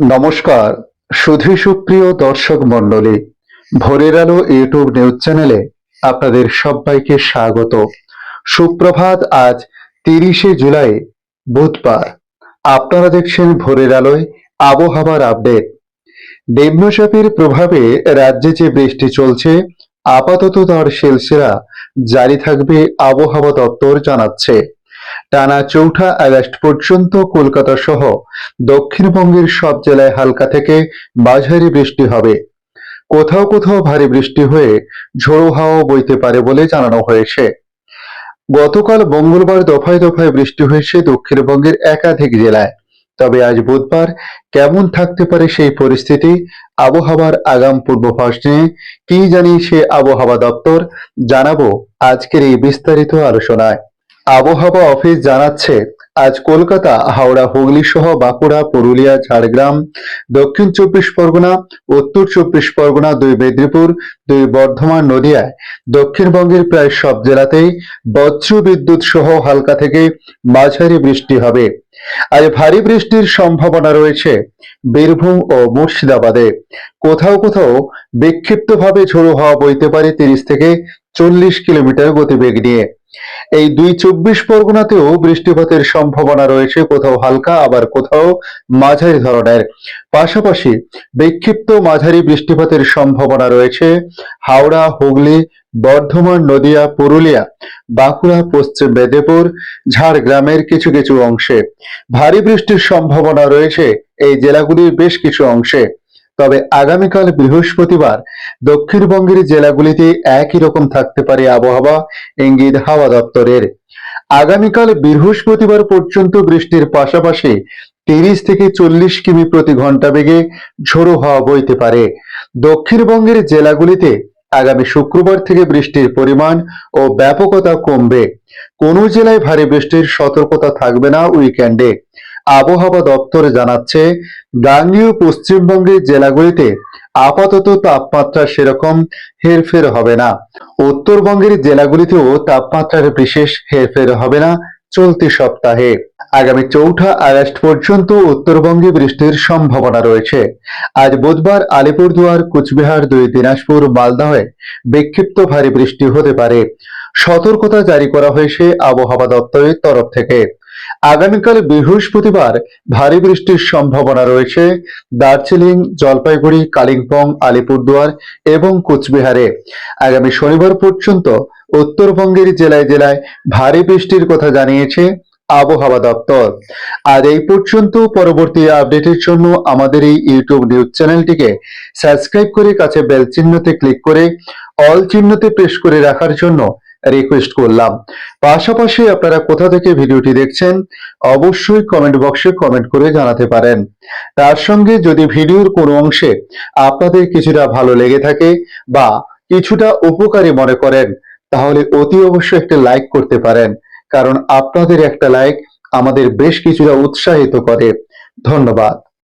নমস্কার, সুধী সুপ্রিয় দর্শক মণ্ডলী, ভোরের আলো ইউটিউব নিউজ চ্যানেলে আপনাদের সবাইকে স্বাগত। সুপ্রভাত, আজ তিরিশে জুলাই, বুধবার। আপনারা দেখছেন ভোরের আলোয় আবহাওয়ার আপডেট। নিম্নচাপের প্রভাবে রাজ্যে যে বৃষ্টি চলছে, আপাতত তার সিলসিলা জারি থাকবে আবহাওয়া দপ্তর জানাচ্ছে। টানা চৌঠা আগস্ট পর্যন্ত কলকাতা সহ দক্ষিণবঙ্গের সব জেলায় হালকা থেকে মাঝারি বৃষ্টি হবে। কোথাও কোথাও ভারী বৃষ্টি হয়ে ঝোড়ো হাওয়া বইতে পারে বলে জানানো হয়েছে। গতকাল মঙ্গলবার দফায় দফায় বৃষ্টি হয়েছে দক্ষিণবঙ্গের একাধিক জেলায়। তবে আজ বুধবার কেমন থাকতে পারে সেই পরিস্থিতি, আবহাওয়ার আগাম পূর্বাভাস নিয়ে কি জানিয়েছে আবহাওয়া দপ্তর জানাব আজকের এই বিস্তারিত আলোচনায়। আবহাওয়া অফিস জানাচ্ছে, আজ কলকাতা, হাওড়া, হুগলি সহ বাঁকুড়া, পুরুলিয়া, ঝাড়গ্রাম, দক্ষিণ চব্বিশ পরগনা, উত্তর চব্বিশ পরগনা, দুই মেদিনীপুর, দুই বর্ধমান, নদিয়ায়। দক্ষিণবঙ্গের প্রায় সব জেলাতেই বজ্র বিদ্যুৎ সহ হালকা থেকে মাঝারি বৃষ্টি হবে। আজ ভারী বৃষ্টির সম্ভাবনা রয়েছে বীরভূম ও মুর্শিদাবাদে। কোথাও কোথাও বিক্ষিপ্তভাবে ঝোড়ো হওয়া বইতে পারে তিরিশ থেকে চল্লিশ কিলোমিটার গতিবেগ নিয়ে। এই দুই চব্বিশ পরগনাতেও বৃষ্টিপাতের সম্ভাবনা রয়েছে। কোথাও হালকা, আবার কোথাও মাঝারি ধরনের। পাশাপাশি বিক্ষিপ্ত মাঝারি বৃষ্টিপাতের সম্ভাবনা রয়েছে। হাওড়া, হুগলি, বর্ধমান, নদিয়া, পুরুলিয়া, বাঁকুড়া, পশ্চিম মেদিনীপুর, ঝাড়গ্রামের কিছু কিছু অংশে। ভারী বৃষ্টির সম্ভাবনা রয়েছে। এই জেলাগুলির বেশ কিছু অংশে। তবে আগামীকাল বৃহস্পতিবার দক্ষিণবঙ্গের জেলাগুলিতে একই রকম থাকতে পারে আবহাওয়া, ইঙ্গিত হাওয়া দপ্তরের। আগামীকাল বৃহস্পতিবার পর্যন্ত বৃষ্টির পাশাপাশি তিরিশ থেকে চল্লিশ কিমি প্রতি ঘণ্টা বেগে ঝোড়ো হাওয়া বইতে পারে। দক্ষিণবঙ্গের জেলাগুলিতে আগামী শুক্রবার থেকে বৃষ্টির পরিমাণ ও ব্যাপকতা কমবে। কোনো জেলায় ভারী বৃষ্টির সতর্কতা থাকবে না উইকেন্ডে। আবহাওয়া দপ্তর জানাচ্ছে, গাঙ্গীয় পশ্চিমবঙ্গের জেলাগুলিতে আপাতত তাপমাত্রা সেরকম হেরফের হবে না। উত্তরবঙ্গের জেলাগুলিতেও তাপমাত্রার বিশেষ হেরফের হবে না চলতি সপ্তাহে। আগামী চৌঠা আগস্ট পর্যন্ত উত্তরবঙ্গে বৃষ্টির সম্ভাবনা রয়েছে। আজ বুধবার আলিপুরদুয়ার, কুচবিহার, দুই দিনাজপুর মালদহে বিক্ষিপ্ত ভারী বৃষ্টি হতে পারে। সতর্কতা জারি করা হয়েছে আবহাওয়া দপ্তরের তরফ থেকে। আগামীকাল বৃহস্পতিবার ভারী বৃষ্টির সম্ভাবনা রয়েছে। দার্জিলিং, জলপাইগুড়ি, কালিম্পং, আলিপুরদুয়ার এবং কোচবিহারে। আগামী শনিবার পর্যন্ত উত্তরবঙ্গের জেলায় জেলায় ভারী বৃষ্টির কথা জানিয়েছে আবহাওয়া দপ্তর। আর এই পর্যন্ত পরবর্তী আপডেটের জন্য আমাদের এই ইউটিউব নিউজ চ্যানেলটিকে সাবস্ক্রাইব করে কাছে বেল চিহ্নতে ক্লিক করে অল চিহ্নতে প্রেস করে রাখার জন্য রিকোয়েস্ট করলাম। পাশাপাশি আপনারা কোথা থেকে ভিডিওটি দেখছেন, অবশ্যই কমেন্ট বক্সে কমেন্ট করে জানাতে পারেন। তার সঙ্গে যদি ভিডিওর কোনো অংশে আপনাদের কিছুটা ভালো লেগে থাকে বা কিছুটা উপকারী মনে করেন, তাহলে অতি অবশ্যই একটা লাইক করতে পারেন। কারণ আপনাদের একটা লাইক আমাদের বেশ কিছুটা উৎসাহিত করে। ধন্যবাদ।